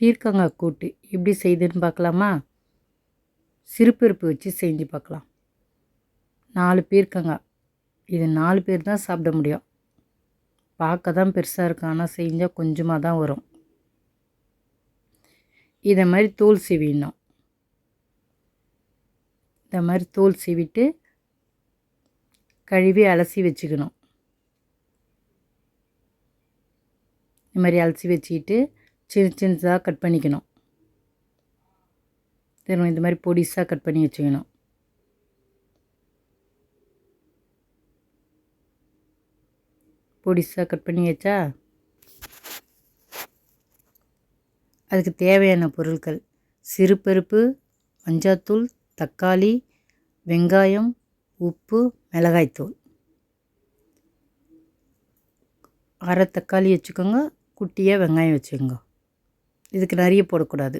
பீர்க்கங்காய் கூட்டு எப்படி செய்துன்னு பார்க்கலாமா? சிறுபருப்பு வச்சு செஞ்சு பார்க்கலாம். நாலு பீர்க்கங்காய். இது நாலு பேர் தான் சாப்பிட முடியும். பார்க்க தான் பெருசாக இருக்கும். ஆனால் செஞ்சால் கொஞ்சமாக தான் வரும். இதை மாதிரி தோல் சீவிடணும். இந்த மாதிரி தோல் சீவிட்டு கழுவி அலசி வச்சுக்கணும். இந்த மாதிரி அலசி வச்சுக்கிட்டு சின்ன சின்னதாக கட் பண்ணிக்கணும். திரும்ப இந்த மாதிரி பொடிசாக கட் பண்ணி வச்சுக்கணும். பொடிசாக கட் பண்ணி வச்சா அதுக்கு தேவையான பொருட்கள் சிறுபருப்பு மஞ்சாத்தூள் தக்காளி வெங்காயம் உப்பு மிளகாய்த்தூள். அரை தக்காளி வச்சுக்கோங்க குட்டியாக வெங்காயம் வச்சுக்கோங்க. இதுக்கு நிறைய போடக்கூடாது.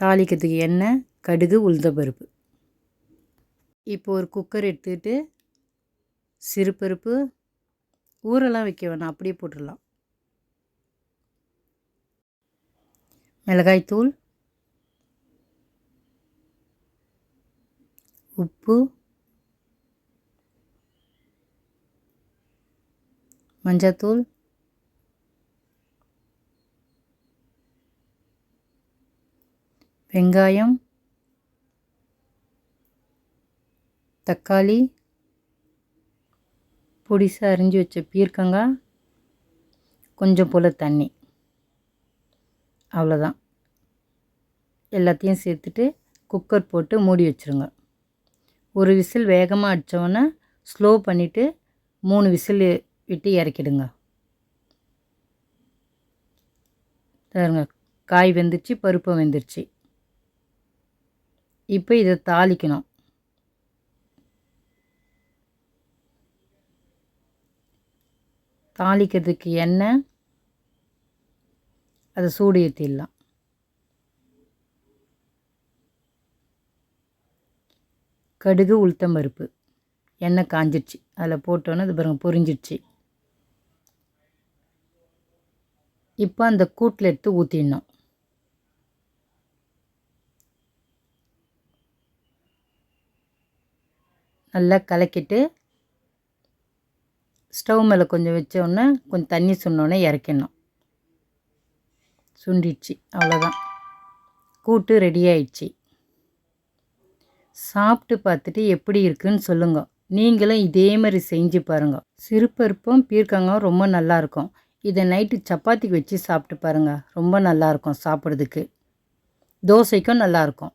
தாளிக்கிறதுக்கு எண்ணெய் கடுகு உளுந்தப்பருப்பு இப்போ ஒரு குக்கர் எடுத்துக்கிட்டு சிறுபருப்பு ஊரெல்லாம் வைக்க வேணாம் அப்படியே போட்டுடலாம். மிளகாய்த்தூள் உப்பு மஞ்சத்தூள் வெங்காயம் தக்காளி பொடிசாக அரிஞ்சு வச்ச பீர்க்கங்காய் கொஞ்சம் போல் தண்ணி. அவ்வளோதான் எல்லாத்தையும் சேர்த்துட்டு குக்கர் போட்டு மூடி வச்சுருங்க. ஒரு விசில் வேகமாக அடித்தோன்னே ஸ்லோ பண்ணிவிட்டு மூணு விசில் விட்டு இறக்கிடுங்க. பாருங்க காய் வெந்துருச்சு பருப்பு வெந்துருச்சு. இப்போ இதை தாளிக்கணும். தாளிக்கிறதுக்கு எண்ணெய் அதை சூடு ஏற்றிடலாம் கடுகு உளுத்தம் பருப்பு. எண்ணெய் காஞ்சிடுச்சு அதில் போட்டோன்னே அது பிறகு பொரிஞ்சிடுச்சு இப்போ அந்த கூட்டில் எடுத்து ஊற்றிடணும் நல்லா கலக்கிட்டு ஸ்டவ் மேலே கொஞ்சம் வச்சோடனே கொஞ்சம் தண்ணி சொன்னோடனே இறக்கிடணும். சுண்டிடுச்சு அவ்வளோதான் கூட்டு ரெடி ஆயிடுச்சு. சாப்பிட்டு பார்த்துட்டு எப்படி இருக்குன்னு சொல்லுங்க. நீங்களும் இதே மாதிரி செஞ்சு பாருங்கள் சிறுபருப்பும் பீர்க்கங்காயும் ரொம்ப நல்லாயிருக்கும் இதை நைட்டு சப்பாத்திக்கு வச்சு சாப்பிட்டு பாருங்கள் ரொம்ப நல்லாயிருக்கும் சாப்பிட்றதுக்கு. தோசைக்கும் நல்லாயிருக்கும்